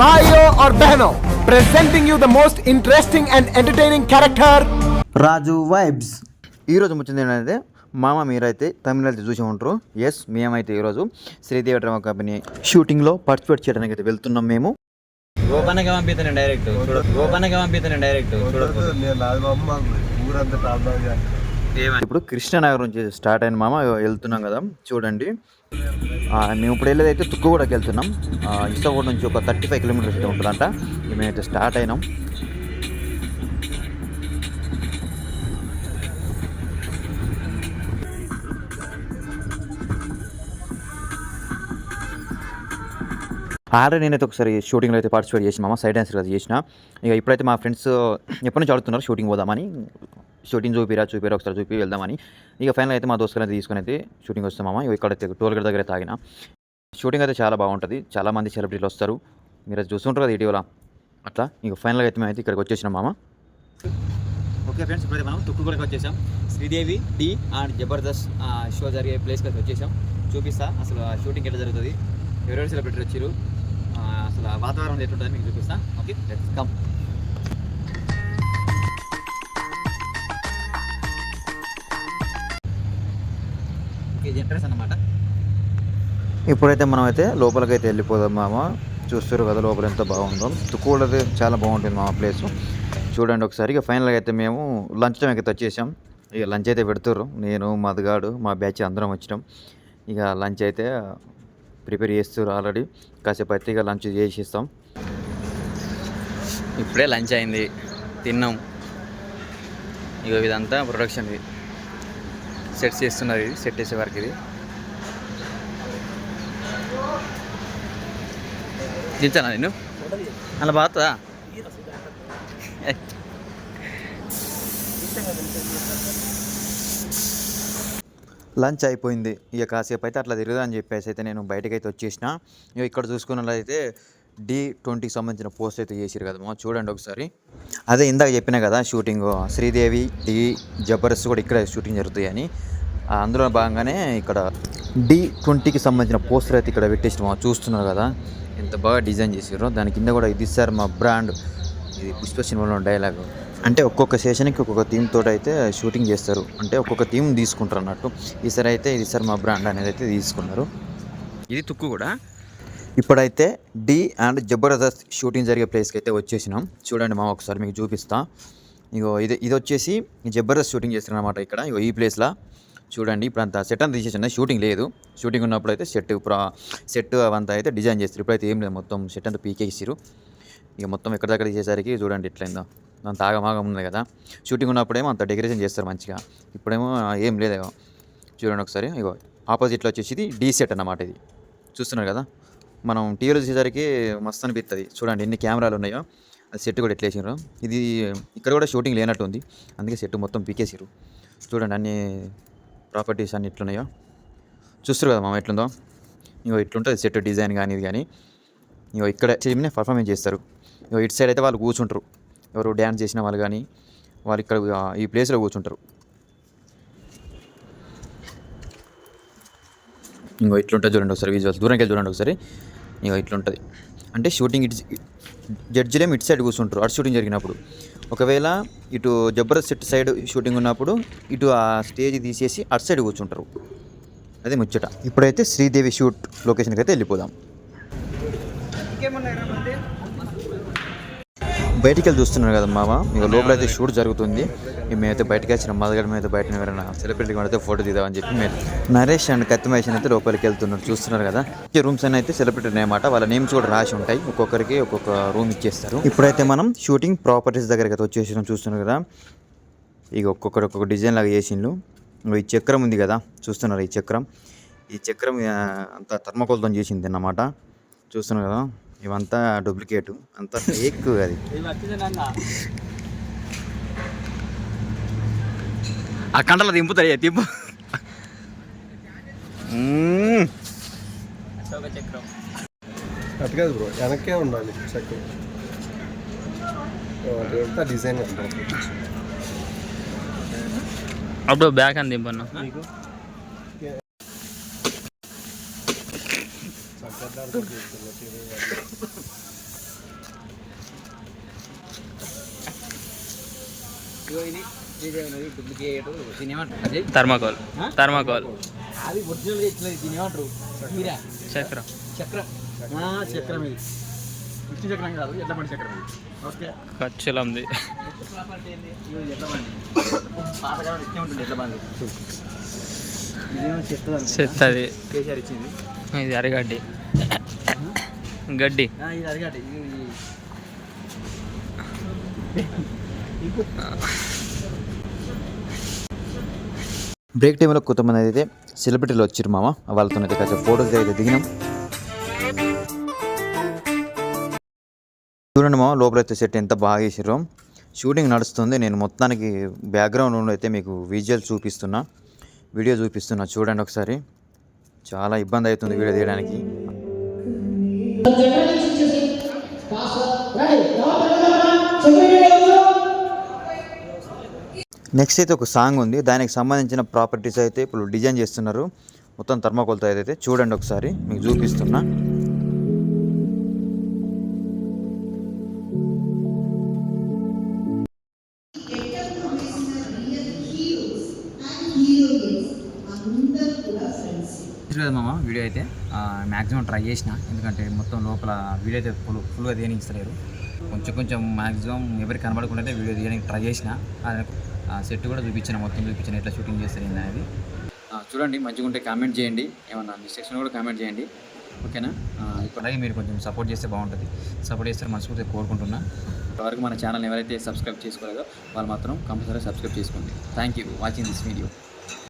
भाइयों और बहनों presenting you the most interesting and entertaining character Raju vibes ఈరోజు ముచ్చింది ఏంటంటే మామ మీరైతే తమిళ అయితే చూసి ఉంటారు ఎస్ మేమైతే ఈరోజు శ్రీదేవి డ్రామా కంపెనీ షూటింగ్లో పార్టిసిపేట్ చేయడానికి అయితే వెళ్తున్నాం మేము గోపన్నకి పంపిస్తాను డైరెక్ట్ చూడ గోపన్నకి పంపిస్తాను డైరెక్ట్ చూడ ఇప్పుడు కృష్ణానగర్ నుంచి స్టార్ట్ అయిన మామ వెళ్తున్నాం కదా చూడండి. మేము ఇప్పుడు వెళ్ళేదైతే తుక్కుగూడకి వెళ్తున్నాం. ఆ, ఇస్తాగూడ నుంచి ఒక థర్టీ ఫైవ్ కిలోమీటర్స్ అయితే ఉంటుందంట. మేమైతే స్టార్ట్ అయినాం. ఆల్రెడీ నేనైతే ఒకసారి షూటింగ్లో అయితే పార్టిసిపేట్ చేసిన మామ సైడ్ డాన్సర్ కదా చేసిన. ఇక ఇప్పుడైతే మా ఫ్రెండ్స్ ఎప్పటి నుంచి అడుగుతున్నారు షూటింగ్ పోదామని. షూటింగ్ చూపిరా చూపిరా ఒకసారి చూపి వెళ్దామని. ఇక ఫైనల్ అయితే మా దోస్తులు అయితే తీసుకుని అయితే షూటింగ్ వస్తాం ఇక ఇక్కడ టోల్ గేట్ దగ్గర తాగిన షూటింగ్ అయితే చాలా బాగుంటుంది. చాలా మంది సెలబ్రిటీలు వస్తారు. మీరు చూస్తుంటారు కదా ఇటీవల. అట్లా. ఇక ఫైనల్గా అయితే మేము అయితే ఇక్కడికి వచ్చేసినాం మామ. ఓకే ఫ్రెండ్స్ ఇప్పుడైతే మనం తుక్కుగూడకి వచ్చేసాం. Sridevi D and Jabardasth show జరిగే ప్లేస్కి అయితే వచ్చేసాం. చూపిస్తా. అసలు షూటింగ్ ఎట్లా జరుగుతుంది? ఎవరెవరు సెలబ్రిటీ వచ్చారు అసలు ఆ వాతావరణం ఎట్లుంటుంది మీకు చూపిస్తా. ఓకే కమ్ ఎంట్రెన్స్ అన్నమాట ఇప్పుడైతే మనం అయితే లోపలికి అయితే వెళ్ళిపోదాం మామ. చూస్తారు కదా లోపల ఎంత బాగుందో. తుక్కులది చాలా బాగుంటుంది మా ప్లేస్. చూడండి ఒకసారి. ఇక ఫైనల్గా అయితే మేము లంచ్ టైం అయితే వచ్చేసాం. ఇక లంచ్ అయితే పెడుతుర్రు. నేను మధుగాడు మా బ్యాచ్ అందరం వచ్చినాం. ఇక లంచ్ అయితే ప్రిపేర్ చేస్తారు ఆల్రెడీ కాసేపు అయితే ఇక లంచ్ చేసిస్తాం. ఇప్పుడే లంచ్ అయింది. తిన్నాం. ఇక ఇదంతా ప్రొడక్షన్ ఇది సెట్ చేస్తున్నది ఇది సెట్ చేసే వరకు ఇది. దించానా నేను అలా బాగుతుందా లంచ్ అయిపోయింది. ఇక కాసేపు అయితే అట్లా తిరుగుదా అని చెప్పేసి అయితే నేను బయటకు అయితే వచ్చేసిన. ఇక ఇక్కడ చూసుకున్నట్లయితే డి ట్వంటీకి సంబంధించిన పోస్ట్ అయితే చేసిరు కదా చూడండి ఒకసారి. అదే ఇందాక చెప్పిన కదా షూటింగ్ శ్రీదేవి డి జబర్దస్త్ కూడా ఇక్కడ షూటింగ్ జరుగుతాయి అని అందులో భాగంగానే ఇక్కడ డి ట్వంటీకి సంబంధించిన పోస్టర్ అయితే ఇక్కడ పెట్టేసిన చూస్తున్నారు కదా. ఎంత బాగా డిజైన్ చేసారు దాని కింద కూడా ఇది సార్ మా బ్రాండ్. ఇది పుష్ప సినిమాలో డైలాగ్ అంటే ఒక్కొక్క సెషన్కి ఒక్కొక్క థీమ్ తోటి అయితే షూటింగ్ చేస్తారు. అంటే ఒక్కొక్క థీమ్ తీసుకుంటారు అన్నట్టు. ఈసారి అయితే ఇది సార్ మా బ్రాండ్ అనేది అయితే తీసుకున్నారు. ఇది తుక్కు కూడా. ఇప్పుడైతే డి అండ్ జబర్దస్త్ షూటింగ్ జరిగే ప్లేస్కి అయితే వచ్చేసినాం. చూడండి మా ఒకసారి మీకు చూపిస్తా. ఇగో ఇది ఇది వచ్చేసి జబర్దస్త్ షూటింగ్ చేస్తారు అనమాట ఇక్కడ. ఇగో ఈ ప్లేస్లో. చూడండి ఇప్పుడు అంత సెట్ అంతా తీసేసిన షూటింగ్ లేదు. షూటింగ్ ఉన్నప్పుడు అయితే సెట్ ప్రా సెట్ అవంతా అయితే డిజైన్ చేస్తారు. ఇప్పుడైతే ఏం లేదు మొత్తం సెట్ అంతా పీకేసిరు ఇక మొత్తం ఎక్కడ దగ్గర తీసేసరికి చూడండి ఎట్లయిందో అంత ఆగమాగం ఉంది కదా. షూటింగ్ ఉన్నప్పుడేమో అంత డెకరేషన్ చేస్తారు మంచిగా. ఇప్పుడేమో ఏం లేదు చూడండి ఒకసారి. ఇగో ఆపోజిట్లో వచ్చేసి ఇది డీ సెట్ అన్నమాట ఇది. చూస్తున్నారు కదా? మనం టీవీలో చూసేసరికి మస్తు అనిపిస్తుంది చూడండి ఎన్ని కెమెరాలు ఉన్నాయో. అది సెట్ కూడా ఎట్లేసారు ఇది ఇక్కడ కూడా షూటింగ్ లేనట్టు ఉంది. అందుకే సెట్ మొత్తం పీకేసారు చూడండి అన్ని ప్రాపర్టీస్ అన్ని ఎట్లున్నాయో. చూస్తారు కదా మామ ఎట్లుందో. ఇంకో ఇట్లుంటుంది సెట్ డిజైన్ కానీ ఇది కానీ ఇగో ఇక్కడ చేయమనే పర్ఫార్మెన్స్ చేస్తారు. ఇంకో ఇటు సైడ్ అయితే వాళ్ళు కూర్చుంటారు. ఎవరు డ్యాన్స్ చేసిన వాళ్ళు కానీ వాళ్ళు ఇక్కడ ఈ ప్లేస్లో కూర్చుంటారు. ఇంకో ఇట్లుంటుంది చూడండి ఒకసారి విజువల్స్ దూరంకి వెళ్ళి చూడండి ఒకసారి. ఇక ఇట్లుంటుంది. అంటే షూటింగ్ ఇటు జడ్జిలేమో ఇటు సైడ్ కూర్చుంటారు. అటు షూటింగ్ జరిగినప్పుడు. ఒకవేళ ఇటు జబర్దస్త్ సెట్ సైడ్ షూటింగ్ ఉన్నప్పుడు ఇటు ఆ స్టేజ్ తీసేసి అటు సైడ్ కూర్చుంటారు. అదే ముచ్చట. ఇప్పుడైతే శ్రీదేవి షూట్ లొకేషన్కి అయితే వెళ్ళిపోదాం బయటికి వెళ్ళి చూస్తున్నారు కదా మామ. ఇక లోపల అయితే షూట్ జరుగుతుంది. మేమైతే బయటకి వచ్చిన. మదగడ మీద బయట ఎవరైనా సెలబ్రిటీ అయితే ఫోటో తీద్దామని చెప్పి మేము నరేష్ అండ్ కత్తిమేష్ అయితే లోపలికి వెళ్తున్నారు. చూస్తున్నారు కదా. ఈ రూమ్స్ అని అయితే సెలబ్రిటీ అన్నమాట. వాళ్ళ నేమ్స్ కూడా రాసి ఉంటాయి. ఒక్కొక్కరికి ఒక్కొక్క రూమ్ ఇచ్చేస్తారు. ఇప్పుడైతే మనం షూటింగ్ ప్రాపర్టీస్ దగ్గరికి అయితే వచ్చేసినాం. చూస్తున్నారు కదా. ఇక ఒక్కొక్కరు ఒక్కొక్క డిజైన్ లాగా చేసిండ్రు ఇగో ఈ చక్రం ఉంది కదా. చూస్తున్నారు ఈ చక్రం. ఈ చక్రం అంతా థర్మకోల్తో చేసింది అన్నమాట. చూస్తున్నారు కదా. ఇవంతా డూప్లికేట్. అంతా ఫేక్ అది. ఆ కంటలో దింపుతాయి దింపు. అటు కాదు బ్రో వెనక్కే ఉండాలి చక్రం అదంతా డిజైన్ అప్పుడు బ్యాక్ అని దింపన్నా. థర్మాకోల్. థర్మాకోల్. అది ఒరిజినల్ ఇచ్చినది దీని ఏమంటారు? చక్రం. చక్రం. చక్రం ఇది. ఇచ్చి చక్రం కాదు ఎట్లా పండి చక్రం ఓకే. ఖర్చులు ఉంది చెత్తది. ఇది అరగడ్డి. గడ్డి. బ్రేక్ టైంలో కొంతమంది అయితే సెలబ్రిటీలు వచ్చారు మామ. వాళ్ళతో అయితే కాసేపు ఫోటోస్ అయితే దిగినాం. చూడండి మామ లోపల అయితే సెట్ ఎంత బాగా వేసారో షూటింగ్ నడుస్తుంది. నేను మొత్తానికి బ్యాక్గ్రౌండ్ నుండి అయితే మీకు విజువల్ చూపిస్తున్నా. వీడియో చూపిస్తున్నా. చూడండి ఒకసారి. చాలా ఇబ్బంది అవుతుంది వీడియో తీయడానికి. నెక్స్ట్ అయితే ఒక సాంగ్ ఉంది. దానికి సంబంధించిన ప్రాపర్టీస్ అయితే ఇప్పుడు డిజైన్ చేస్తున్నారు. మొత్తం థర్మాకోల్తో అయితే చూడండి ఒకసారి. మీకు చూపిస్తున్నా. చూడదు మామ వీడియో అయితే. మ్యాక్సిమం ట్రై చేసిన. ఎందుకంటే మొత్తం లోపల వీడియో అయితే ఫుల్ ఫుల్గా తీయనిస్తలేరు. కొంచెం కొంచెం మ్యాక్సిమం ఎవరికి కనబడకుండా అయితే వీడియో తీయడానికి ట్రై చేసిన. సెట్ కూడా చూపించిన మొత్తం చూపించిన ఎట్లా షూటింగ్ చేస్తారు అనేది. చూడండి మంచిగా ఉంటే కామెంట్ చేయండి. ఏమన్నా మిస్టేక్స్ కూడా కామెంట్ చేయండి. ఓకేనా? ఇప్పుడు అలాగే మీరు కొంచెం సపోర్ట్ చేస్తే బాగుంటుంది. సపోర్ట్ చేస్తే మనస్ఫూర్తిగా కోరుకుంటున్నా. ఇప్పటివరకు మన ఛానల్ ఎవరైతే సబ్స్క్రైబ్ చేసుకోలేదో వాళ్ళు మాత్రం కంపల్సరీ సబ్స్క్రైబ్ చేసుకోండి. Thank you watching this video